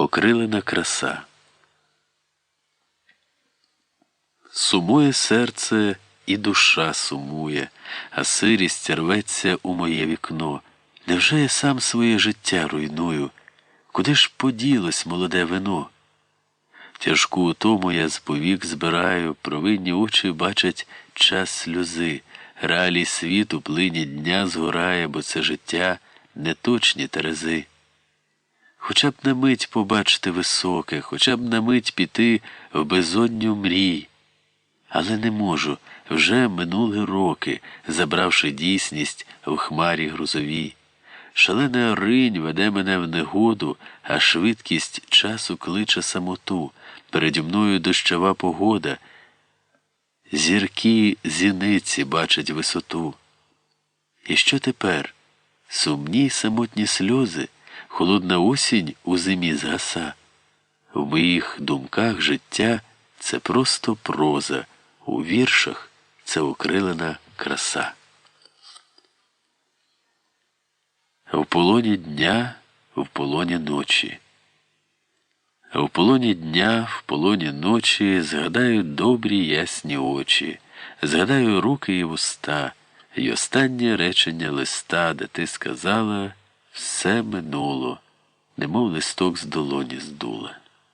Окрилена краса. Сумує серце і душа сумує, а сирість рветься у моє вікно. Невже я сам своє життя руйную? Куди ж поділось молоде вино? Тяжку утому я з повік збираю, провинні очі бачать час сльози, реалій світу плині дня згорає, бо це життя неточні терези. Хоча б на мить побачити високе, хоча б на мить піти в безодню мрій. Але не можу, вже минули роки, забравши дійсність в хмарі грузовій. Шалена ринь веде мене в негоду, а швидкість часу кличе самоту. Переді мною дощова погода. Зірки зіниці бачать висоту. І що тепер? Сумні самотні сльози, холодна осінь у зимі згаса. В моїх думках життя це просто проза, у віршах це окрилена краса. В полоні дня, в полоні ночі. В полоні дня, в полоні ночі згадаю добрі ясні очі, згадаю руки і вуста, й останнє речення листа, де ти сказала все минуло, немов листок з долоні здула.